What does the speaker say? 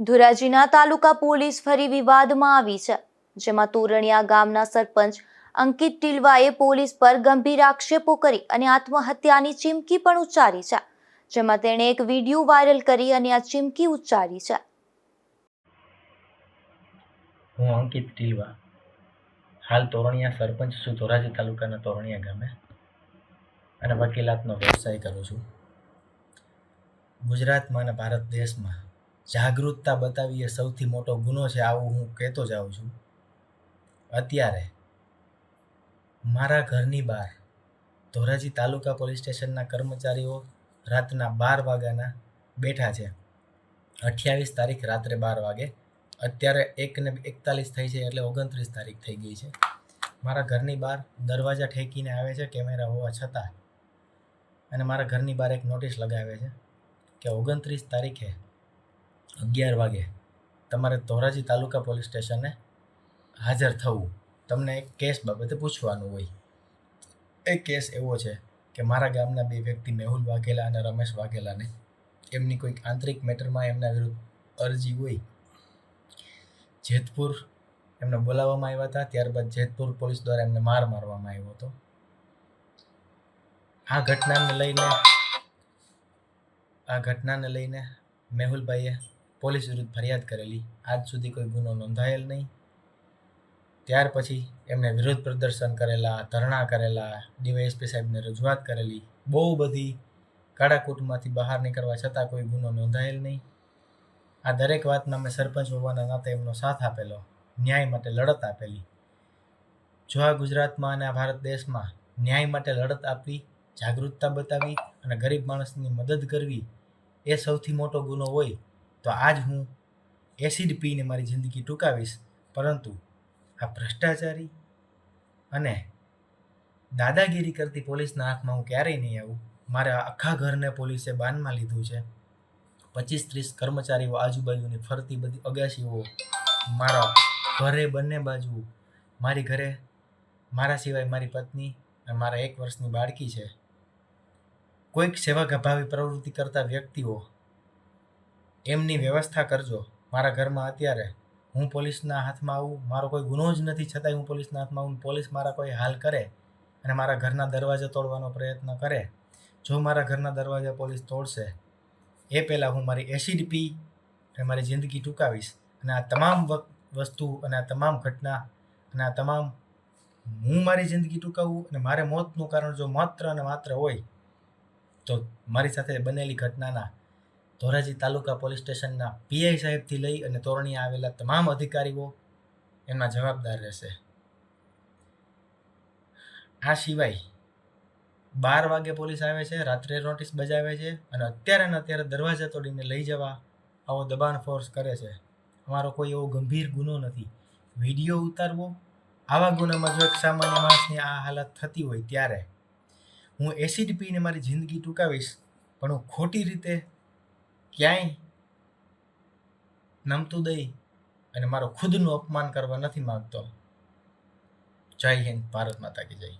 ધોરાજીના તાલુકા police ફરી વિવાદમાં આવી છે, જેમાં તોરણિયા ગામના સરપંચ અંકિત ટીલવાએ પોલીસ પર ગંભીર આક્ષેપો કરી અને આત્મહત્યાની ચીમકી પણ ઉચ્ચારી છે, જેમાં તેણે એક વીડિયો વાયરલ કરી અને આ ચીમકી ઉચ્ચારી છે. હું અંકિત ટીલવા, હાલ તોરણિયા સરપંચ છું, ધોરાજી તાલુકાના તોરણિયા ગામે, અને વકીલાતનો વ્યવસાય કરું છું. ગુજરાતમાં અને ભારત દેશમાં જાગૃતતા બતાવી એ સૌથી મોટો ગુનો છે, આવું હું કહેતો જાઉં છું. અત્યારે મારા ઘરની બહાર ધોરાજી તાલુકા પોલીસ સ્ટેશનના કર્મચારીઓ રાતના બાર વાગ્યાના બેઠા છે. અઠ્યાવીસ તારીખ રાત્રે બાર વાગે. અત્યારે એકને એકતાલીસ થઈ છે એટલે ઓગણત્રીસ તારીખ થઈ ગઈ છે. મારા ઘરની બહાર દરવાજા ઠેકીને આવે છે, કેમેરા હોવા છતાં. અને મારા ઘરની બહાર એક નોટિસ લગાવે છે કે ઓગણત્રીસ તારીખે અગિયાર વાગે તમારે ધોરાજી તાલુકા પોલીસ સ્ટેશને હાજર થવું. તમને એક કેસ બાબતે પૂછવાનું હોય. એ કેસ એવો છે કે મારા ગામના બે વ્યક્તિ મેહુલ વાઘેલા અને રમેશ વાઘેલાને એમની કોઈક આંતરિક મેટરમાં એમના વિરુદ્ધ અરજી હોય. જેતપુર એમને બોલાવવામાં આવ્યા હતા. ત્યારબાદ જેતપુર પોલીસ દ્વારા એમને માર મારવામાં આવ્યો હતો. આ ઘટનાને લઈને, આ ઘટનાને લઈને મેહુલભાઈએ પોલીસ વિરુદ્ધ ફરિયાદ કરેલી. આજ સુધી કોઈ ગુનો નોંધાયેલ નહીં. ત્યાર પછી એમને વિરોધ પ્રદર્શન કરેલા, ધરણા કરેલા, ડીવાયએસપી સાહેબને રજૂઆત કરેલી. બહુ બધી કાળાકૂટમાંથી બહાર નીકળવા છતાં કોઈ ગુનો નોંધાયેલ નહીં. આ દરેક વાતમાં મેં સરપંચ હોવાના નાતે એમનો સાથ આપેલો, ન્યાય માટે લડત આપેલી. જો આ ગુજરાતમાં અને આ ભારત દેશમાં ન્યાય માટે લડત આપવી, જાગૃતતા બતાવી અને ગરીબ માણસની મદદ કરવી એ સૌથી મોટો ગુનો હોય તો આજ હું એસિડ પીને મારી જિંદગી ટૂંકાવીશ, પરંતુ આ ભ્રષ્ટાચારી અને દાદાગીરી કરતી પોલીસના હાથમાં હું ક્યારેય નહીં આવું. મારા આખા ઘરને પોલીસે બાનમાં લીધું છે. પચીસ ત્રીસ કર્મચારીઓ, આજુબાજુની ફરતી બધી અગાશીઓ, મારા ઘરે બંને બાજુ, મારી ઘરે, મારા સિવાય મારી પત્ની અને મારા એક વર્ષની બાળકી છે. કોઈક સેવાભાવી પ્રવૃત્તિ કરતા વ્યક્તિઓ એમની વ્યવસ્થા કરજો. મારા ઘરમાં અત્યારે હું પોલીસના હાથમાં આવું, મારો કોઈ ગુનો જ નથી, છતાંય હું પોલીસના હાથમાં આવું પોલીસ મારા કોઈ હાલ કરે અને મારા ઘરના દરવાજા તોડવાનો પ્રયત્ન કરે. જો મારા ઘરના દરવાજા પોલીસ તોડશે, એ પહેલાં હું મારી એસિડ પી અને મારી જિંદગી ટૂંકાવીશ. અને આ તમામ વસ્તુ અને આ તમામ ઘટના અને આ તમામ હું મારી જિંદગી ટૂંકાવું અને મારે મોતનું કારણ જો માત્ર અને માત્ર હોય, તો મારી સાથે બનેલી ઘટનાના ધોરાજી તાલુકા પોલીસ સ્ટેશનના પીઆઈ સાહેબથી લઈ અને તોરણીએ આવેલા તમામ અધિકારીઓ એમના જવાબદાર રહેશે. આ સિવાય બાર વાગે પોલીસ આવે છે, રાત્રે નોટિસ બજાવે છે અને અત્યારે ને અત્યારે દરવાજા તોડીને લઈ જવા આવો દબાણ ફોર્સ કરે છે. અમારો કોઈ એવો ગંભીર ગુનો નથી. વીડિયો ઉતારવો, આવા ગુનામાં જો એક સામાન્ય માણસની આ હાલત થતી હોય ત્યારે હું એસિડ પીને મારી જિંદગી ટૂંકાવીશ, પણ હું ખોટી રીતે ક્યાંય નમતું દઈ અને મારો ખુદનું અપમાન કરવા નથી માંગતો. જય હિન્દ, ભારત માતા કી જય.